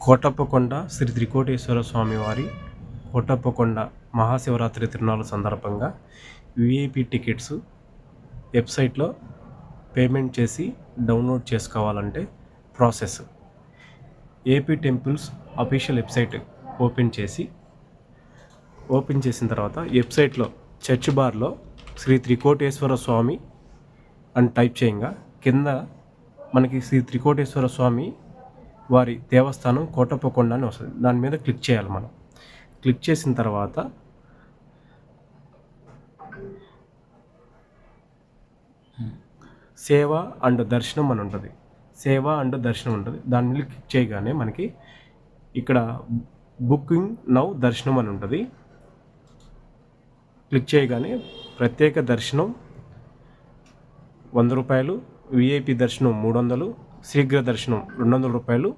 కోటప్పకొండ శ్రీ త్రికోటేశ్వర స్వామివారి కోటప్పకొండ మహాశివరాత్రి తిరునాళ్ళ సందర్భంగా విఐపి టికెట్స్ వెబ్సైట్లో పేమెంట్ చేసి డౌన్లోడ్ చేసుకోవాలంటే process. AP temples official website open చేసి ఓపెన్ చేసిన తర్వాత వెబ్సైట్లో చర్చ్ బార్లో శ్రీ త్రికోటేశ్వర స్వామి అని టైప్ చేయంగా. కింద మనకి శ్రీ త్రికోటేశ్వర స్వామి వారి దేవస్థానం కోటప్పకొండ అని వస్తుంది. దాని మీద క్లిక్ చేయాలి మనం. క్లిక్ చేసిన తర్వాత సేవ అండ్ దర్శనం అని ఉంటుంది. సేవ అండ్ దర్శనం ఉంటుంది. దాని మీద క్లిక్ చేయగానే మనకి ఇక్కడ బుకింగ్ నౌ దర్శనం అని ఉంటుంది. క్లిక్ చేయగానే ప్రత్యేక దర్శనం వంద రూపాయలు విఐపి దర్శనం మూడు వందలు శీఘ్ర దర్శనం రెండు వందల రూపాయలు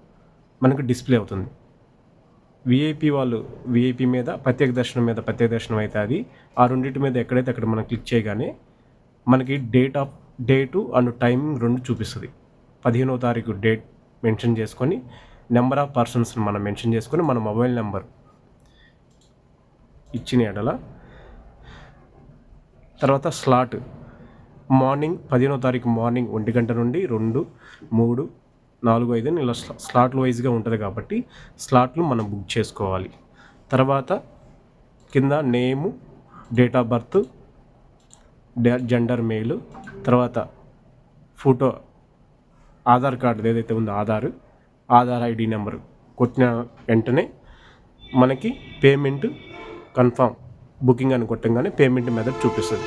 మనకు డిస్ప్లే అవుతుంది. విఐపి వాళ్ళు విఐపి మీద ప్రత్యేక దర్శనం మీద ప్రత్యేక దర్శనం అయితే అది. ఆ రెండింటి మీద ఎక్కడైతే అక్కడ మనం క్లిక్ చేయగానే మనకి date of date and timing రెండు చూపిస్తుంది. పదిహేనవ తారీఖు డేట్ మెన్షన్ చేసుకొని నెంబర్ ఆఫ్ పర్సన్స్ని మనం మెన్షన్ చేసుకొని మన మొబైల్ నెంబర్ ఇచ్చిన ఎడల. తర్వాత స్లాట్ మార్నింగ్ పదిహేనో తారీఖు మార్నింగ్ ఒంటి గంట నుండి రెండు మూడు నాలుగు ఐదు ఇలా స్లా- స్లాట్లు వైజ్గా ఉంటుంది కాబట్టి స్లాట్లు మనం బుక్ చేసుకోవాలి. తర్వాత కింద నేము డేట్ ఆఫ్ బర్త్ డే- జెండర్ మెయిల్ తర్వాత ఫోటో ఆధార్ కార్డు ఏదైతే ఉందో ఆధార్ ఆధార్ ఐడి నెంబర్ కొట్టిన వెంటనే మనకి పేమెంట్ కన్ఫామ్ బుకింగ్ అని కొట్టంగానే పేమెంట్ మెథడ్ చూపిస్తుంది.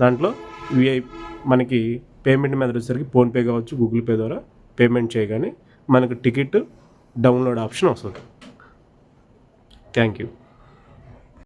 దాంట్లో విఐ మనకి పేమెంట్ మెథడ్ వచ్చేసరికి ఫోన్పే కావచ్చు గూగుల్ పే ద్వారా పేమెంట్ చేయగానే మనకు టికెట్ డౌన్లోడ్ ఆప్షన్ వస్తుంది. Thank you.